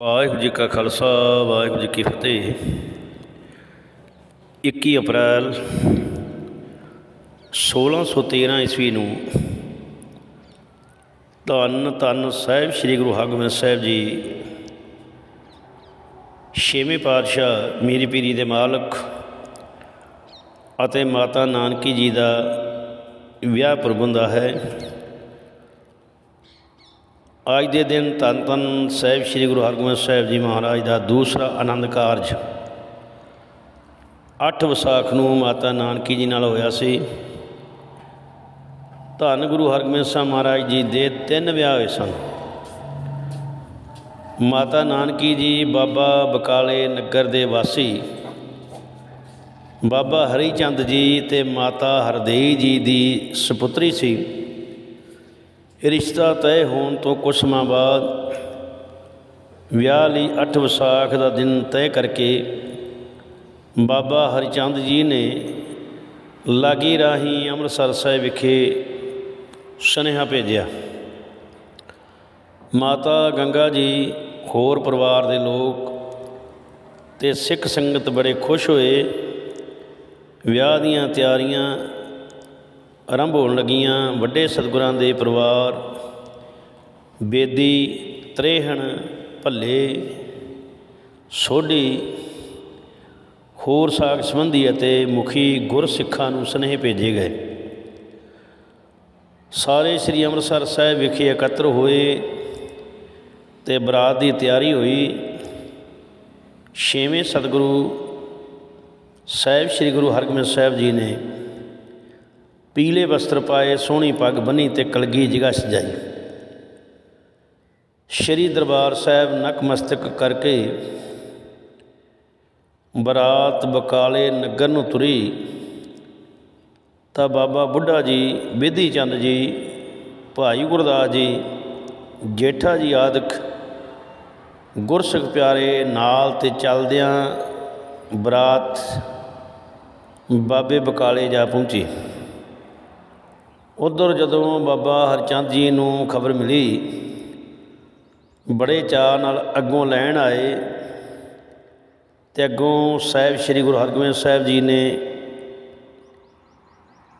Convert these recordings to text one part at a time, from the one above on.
ਵਾਹਿਗੁਰੂ ਜੀ ਕਾ ਖਾਲਸਾ, ਵਾਹਿਗੁਰੂ ਜੀ ਕੀ ਫਤਿਹ। 21 ਅਪ੍ਰੈਲ 1613 ਈਸਵੀ ਨੂੰ ਧੰਨ ਧੰਨ ਸਾਹਿਬ ਸ੍ਰੀ ਗੁਰੂ ਹਰਗੋਬਿੰਦ ਸਾਹਿਬ ਜੀ, ਛੇਵੇਂ ਪਾਤਸ਼ਾਹ ਮੀਰੀ ਪੀਰੀ ਦੇ ਮਾਲਕ ਅਤੇ ਮਾਤਾ ਨਾਨਕੀ ਜੀ ਦਾ ਵਿਆਹ ਪ੍ਰਬੰਧਾ ਹੈ। ਅੱਜ ਦੇ ਦਿਨ ਧੰਨ ਧੰਨ ਸਾਹਿਬ ਸ੍ਰੀ ਗੁਰੂ ਹਰਗੋਬਿੰਦ ਸਾਹਿਬ ਜੀ ਮਹਾਰਾਜ ਦਾ ਦੂਸਰਾ ਆਨੰਦ ਕਾਰਜ। 8 ਵਿਸਾਖ ਨੂੰ ਮਾਤਾ ਨਾਨਕੀ ਜੀ ਨਾਲ ਹੋਇਆ ਸੀ। ਧੰਨ ਗੁਰੂ ਹਰਗੋਬਿੰਦ ਸਾਹਿਬ ਮਹਾਰਾਜ ਜੀ ਦੇ ਤਿੰਨ ਵਿਆਹ ਹੋਏ ਸਨ। ਮਾਤਾ ਨਾਨਕੀ ਜੀ, ਬਾਬਾ ਬਕਾਲੇ ਨਗਰ ਦੇ ਵਾਸੀ, ਬਾਬਾ ਹਰੀ ਚੰਦ ਜੀ ਤੇ ਮਾਤਾ ਹਰਦੇਈ ਜੀ ਦੀ ਸੁਪੁੱਤਰੀ ਸੀ। ਰਿਸ਼ਤਾ ਤੈਅ ਹੋਣ ਤੋਂ ਕੁਝ ਸਮਾਂ ਬਾਅਦ ਵਿਆਹ ਲਈ 8 ਵਿਸਾਖ ਦਾ ਦਿਨ ਤੈਅ ਕਰਕੇ ਬਾਬਾ ਹਰੀਚੰਦ ਜੀ ਨੇ ਲਾਗੀ ਰਾਹੀਂ ਅੰਮ੍ਰਿਤਸਰ ਸਾਹਿਬ ਵਿਖੇ ਸੁਨੇਹਾ ਭੇਜਿਆ। ਮਾਤਾ ਗੰਗਾ ਜੀ, ਹੋਰ ਪਰਿਵਾਰ ਦੇ ਲੋਕ ਤੇ ਸਿੱਖ ਸੰਗਤ ਬੜੇ ਖੁਸ਼ ਹੋਏ। ਵਿਆਹ ਦੀਆਂ ਤਿਆਰੀਆਂ ਆਰੰਭ ਹੋਣ ਲੱਗੀਆਂ ਵੱਡੇ ਸਤਿਗੁਰਾਂ ਦੇ ਪਰਿਵਾਰ, ਬੇਦੀ, ਤ੍ਰੇਹਣ, ਭੱਲੇ, ਸੋਢੀ ਹੋਰ ਸਾਖ ਸੰਬੰਧੀ ਅਤੇ ਮੁਖੀ ਗੁਰਸਿੱਖਾਂ ਨੂੰ ਸੁਨੇਹੇ ਭੇਜੇ ਗਏ। ਸਾਰੇ ਸ੍ਰੀ ਅੰਮ੍ਰਿਤਸਰ ਸਾਹਿਬ ਵਿਖੇ ਇਕੱਤਰ ਹੋਏ ਤੇ ਬਰਾਤ ਦੀ ਤਿਆਰੀ ਹੋਈ। ਛੇਵੇਂ ਸਤਿਗੁਰੂ ਸਾਹਿਬ, ਸ੍ਰੀ ਗੁਰੂ ਹਰਗੋਬਿੰਦ ਸਾਹਿਬ ਜੀ ਨੇ ਪੀਲੇ ਵਸਤਰ ਪਾਏ, ਸੋਹਣੀ ਪੱਗ ਬੰਨੀ ਤੇ ਕਲਗੀ ਜਗ੍ਹਾ ਸਜਾਈ। ਸ਼੍ਰੀ ਦਰਬਾਰ ਸਾਹਿਬ ਨਕਮਸਤਕ ਕਰਕੇ ਬਰਾਤ ਬਕਾਲੇ ਨਗਰ ਨੂੰ ਤੁਰੀ। ਤਾਂ ਬਾਬਾ ਬੁੱਢਾ ਜੀ ਵਿਧੀ ਚੰਦ ਜੀ, ਭਾਈ ਗੁਰਦਾਸ ਜੀ, ਜੇਠਾ ਜੀ ਆਦਿਕ ਗੁਰਸਿੱਖ ਪਿਆਰੇ ਨਾਲ ਤੇ ਚੱਲਦਿਆਂ ਬਰਾਤ ਬਾਬੇ ਬਕਾਲੇ ਜਾ ਪਹੁੰਚੀ। ਉਧਰ ਜਦੋਂ ਬਾਬਾ ਹਰਚੰਦ ਜੀ ਨੂੰ ਖਬਰ ਮਿਲੀ, ਬੜੇ ਚਾਅ ਨਾਲ ਅੱਗੋਂ ਲੈਣ ਆਏ ਤੇ ਅੱਗੋਂ ਸਾਹਿਬ ਸ੍ਰੀ ਗੁਰੂ ਹਰਗੋਬਿੰਦ ਸਾਹਿਬ ਜੀ ਨੇ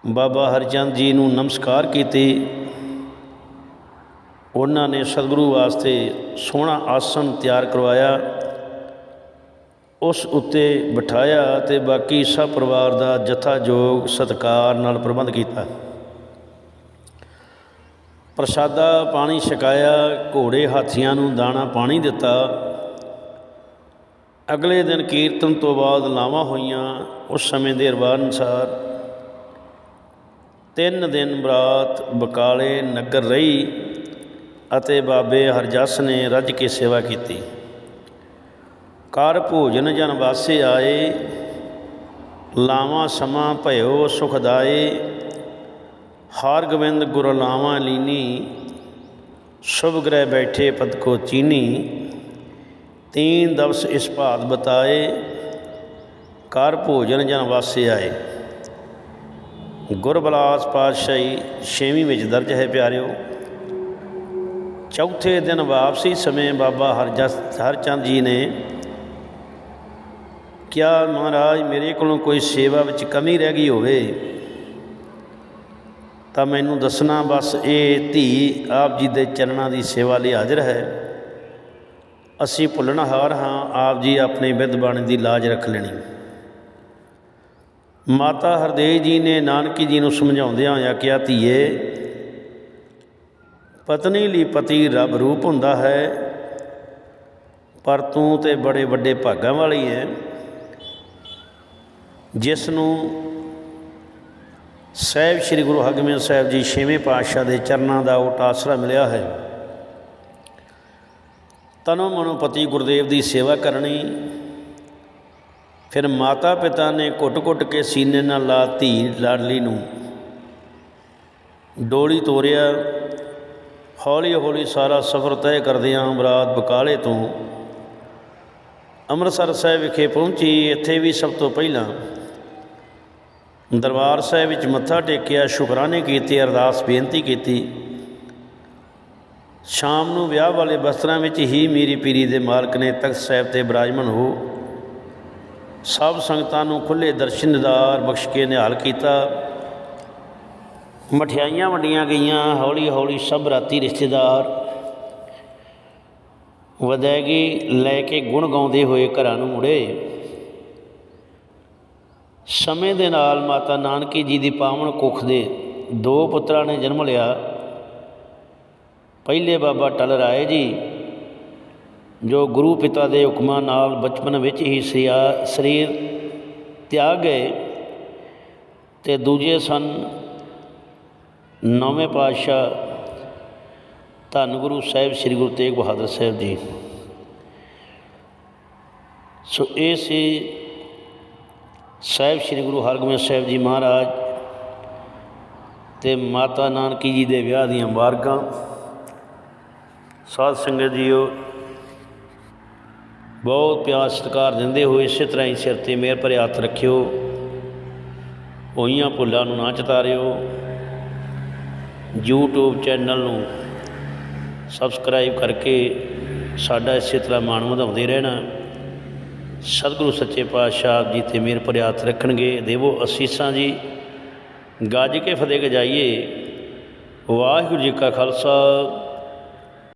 ਬਾਬਾ ਹਰਚੰਦ ਜੀ ਨੂੰ ਨਮਸਕਾਰ ਕੀਤੀ। ਉਹਨਾਂ ਨੇ ਸਤਿਗੁਰੂ ਵਾਸਤੇ ਸੋਹਣਾ ਆਸਣ ਤਿਆਰ ਕਰਵਾਇਆ, ਉਸ ਉੱਤੇ ਬਿਠਾਇਆ ਤੇ ਬਾਕੀ ਸਭ ਪਰਿਵਾਰ ਦਾ ਜਥਾ ਜੋਗ ਸਤਕਾਰ ਨਾਲ ਪ੍ਰਬੰਧ ਕੀਤਾ। ਪ੍ਰਸ਼ਾਦਾ ਪਾਣੀ ਛਕਾਇਆ, ਘੋੜੇ ਹਾਥੀਆਂ ਨੂੰ ਦਾਣਾ ਪਾਣੀ ਦਿੱਤਾ। ਅਗਲੇ ਦਿਨ ਕੀਰਤਨ ਤੋਂ ਬਾਅਦ ਲਾਵਾਂ ਹੋਈਆਂ, ਉਸ ਸਮੇਂ ਦੇ ਰਿਵਾਜ ਅਨੁਸਾਰ ਤਿੰਨ ਦਿਨ ਬਰਾਤ ਬਕਾਲੇ ਨਗਰ ਰਹੀ ਅਤੇ ਬਾਬੇ ਹਰਜਸ ਨੇ ਰੱਜ ਕੇ ਸੇਵਾ ਕੀਤੀ। ਕਰ ਭੋਜਨ ਜਨ ਵਾਸੇ ਆਏ, ਲਾਵਾਂ ਸਮਾਂ ਭਇਓ ਸੁਖਦਾਏ ਹਾਰ ਗੋਬਿੰਦ ਗੁਰ ਲੀਨੀ, ਸ਼ੁਭ ਗ੍ਰਹਿ ਬੈਠੇ ਪਦ ਕੋ ਚੀਨੀ, ਤੀਨ ਦਵਸ ਇਸ ਭਾਤ ਬਤਾਏ ਕਰ ਭੋਜਨ ਜਨ ਵਾਸੇ ਆਏ। ਗੁਰਬਲਾਸ ਪਾਤਸ਼ਾਹੀ, ਛੇਵੀਂ ਵਿੱਚ ਦਰਜ ਹੈ ਪਿਆਰਿਓ, ਚੌਥੇ ਦਿਨ ਵਾਪਸੀ ਸਮੇਂ ਬਾਬਾ ਹਰਜਸ, ਹਰਚੰਦ ਜੀ ਨੇ ਕਿਆ ਮਹਾਰਾਜ, ਮੇਰੇ ਕੋਲੋਂ ਕੋਈ ਸੇਵਾ ਵਿੱਚ ਕਮੀ ਰਹਿ ਗਈ ਹੋਵੇ ਤਾਂ ਮੈਨੂੰ ਦੱਸਣਾ ਬਸ ਇਹ ਧੀ ਆਪ ਜੀ ਦੇ ਚਰਨਾਂ ਦੀ ਸੇਵਾ ਲਈ ਹਾਜ਼ਰ ਹੈ। ਅਸੀਂ ਭੁੱਲਣਹਾਰ ਹਾਂ, ਆਪ ਜੀ ਆਪਣੇ ਵਿਧ ਬਾਣੀ ਦੀ ਲਾਜ ਰੱਖ ਲੈਣੀ। ਮਾਤਾ ਹਰਦੇਵ ਜੀ ਨੇ ਨਾਨਕੀ ਜੀ ਨੂੰ ਸਮਝਾਉਂਦਿਆਂ ਹੋਇਆ ਕਿਹਾ, ਧੀਏ, ਪਤਨੀ ਲਈ ਪਤੀ ਰੱਬ ਰੂਪ ਹੁੰਦਾ ਹੈ, ਪਰ ਤੂੰ ਤੇ ਬੜੇ ਵੱਡੇ ਭਾਗਾਂ ਵਾਲੀ ਹੈ। ਜਿਸ ਨੂੰ ਸਾਹਿਬ ਸ੍ਰੀ ਗੁਰੂ ਹਰਗੋਬਿੰਦ ਸਾਹਿਬ ਜੀ ਛੇਵੇਂ ਪਾਤਸ਼ਾਹ ਦੇ ਚਰਨਾਂ ਦਾ ਉਹ ਆਸਰਾ ਮਿਲਿਆ ਹੈ। ਤਨੋ ਮਨੋ ਪਤੀ ਗੁਰਦੇਵ ਦੀ ਸੇਵਾ ਕਰਨੀ। ਫਿਰ ਮਾਤਾ ਪਿਤਾ ਨੇ ਘੁੱਟ-ਘੁੱਟ ਕੇ ਸੀਨੇ ਨਾਲ ਲਾ ਧੀ ਲਾਡਲੀ ਨੂੰ। ਡੋਲੀ ਤੋਰਿਆ। ਹੌਲੀ-ਹੌਲੀ ਸਾਰਾ ਸਫ਼ਰ ਤੈਅ ਕਰਦਿਆਂ ਅਮਰਾਤ ਬਕਾਲੇ ਤੋਂ ਅੰਮ੍ਰਿਤਸਰ ਸਾਹਿਬ ਵਿਖੇ ਪਹੁੰਚੀ। ਇੱਥੇ ਵੀ ਸਭ ਤੋਂ ਪਹਿਲਾਂ ਦਰਬਾਰ ਸਾਹਿਬ ਵਿੱਚ ਮੱਥਾ ਟੇਕਿਆ, ਸ਼ੁਕਰਾਨੇ ਕੀਤੇ, ਅਰਦਾਸ ਬੇਨਤੀ ਕੀਤੀ। ਸ਼ਾਮ ਨੂੰ ਵਿਆਹ ਵਾਲੇ ਬਸਤਰਾਂ ਵਿੱਚ ਹੀ ਮੀਰੀ ਪੀਰੀ ਦੇ ਮਾਲਕ ਨੇ ਤਖਤ ਸਾਹਿਬ ਤੇ ਬਿਰਾਜਮਾਨ ਹੋ ਸਭ ਸੰਗਤਾਂ ਨੂੰ ਖੁੱਲੇ ਦਰਸ਼ਨ ਦਿਦਾਰ ਬਖਸ਼ ਕੇ ਨਿਹਾਲ ਕੀਤਾ। ਮਠਿਆਈਆਂ ਵੰਡੀਆਂ ਗਈਆਂ ਹੌਲੀ ਹੌਲੀ ਸਭ ਰਾਤੀ ਰਿਸ਼ਤੇਦਾਰ ਵਧੈਗੀ, ਲੈ ਕੇ ਗੁਣ ਗਾਉਂਦੇ ਹੋਏ ਘਰਾਂ ਨੂੰ ਮੁੜੇ। ਸਮੇਂ ਦੇ ਨਾਲ ਮਾਤਾ ਨਾਨਕੀ ਜੀ ਦੀ ਪਾਵਨ ਕੁੱਖ ਦੇ ਦੋ ਪੁੱਤਰਾਂ ਨੇ ਜਨਮ ਲਿਆ। ਪਹਿਲੇ ਬਾਬਾ ਟਲ ਰਾਏ ਜੀ, ਜੋ ਗੁਰੂ ਪਿਤਾ ਦੇ ਹੁਕਮਾਂ ਨਾਲ ਬਚਪਨ ਵਿੱਚ ਹੀ ਸਿਆ- ਸਰੀਰ ਤਿਆਗ ਗਏ ਤੇ ਦੂਜੇ ਸਨ ਨੌਵੇਂ ਪਾਤਸ਼ਾਹ ਧੰਨ ਗੁਰੂ ਸਾਹਿਬ ਸ੍ਰੀ ਗੁਰੂ ਤੇਗ ਬਹਾਦਰ ਸਾਹਿਬ ਜੀ। ਸੋ ਇਹ ਸੀ ਸਾਹਿਬ ਸ੍ਰੀ ਗੁਰੂ ਹਰਗੋਬਿੰਦ ਸਾਹਿਬ ਜੀ ਮਹਾਰਾਜ ਤੇ ਮਾਤਾ ਨਾਨਕੀ ਜੀ ਦੇ ਵਿਆਹ ਦੀਆਂ ਮੁਬਾਰਕਾਂ ਸਾਧ ਸੰਗਤ ਜੀਓ, ਬਹੁਤ ਪਿਆਰ ਸਤਿਕਾਰ ਦਿੰਦੇ ਹੋਏ ਇਸੇ ਤਰ੍ਹਾਂ ਹੀ ਸਿਰ ਤੇ ਮਿਹਰ ਭਰੇ ਹੱਥ ਰੱਖਿਓ ਹੋਈਆਂ ਭੁੱਲਾਂ ਨੂੰ ਨਾ ਚਤਾਰਿਓ। YouTube ਚੈਨਲ ਨੂੰ ਸਬਸਕ੍ਰਾਈਬ ਕਰਕੇ ਸਾਡਾ ਇਸੇ ਤਰ੍ਹਾਂ ਮਾਣ ਵਧਾਉਂਦੇ ਰਹਿਣਾ। ਸਤਿਗੁਰੂ ਸੱਚੇ ਪਾਤਸ਼ਾਹ ਜੀ ਤੇ ਮਿਹਰ ਭਰੇ ਰੱਖਣਗੇ। ਦੇਵੋ ਅਸੀਸਾਂ ਜੀ, ਗੱਜ ਕੇ ਫਤਿਹ ਗਜਾਈਏ। ਵਾਹਿਗੁਰੂ ਜੀ ਕਾ ਖਾਲਸਾ।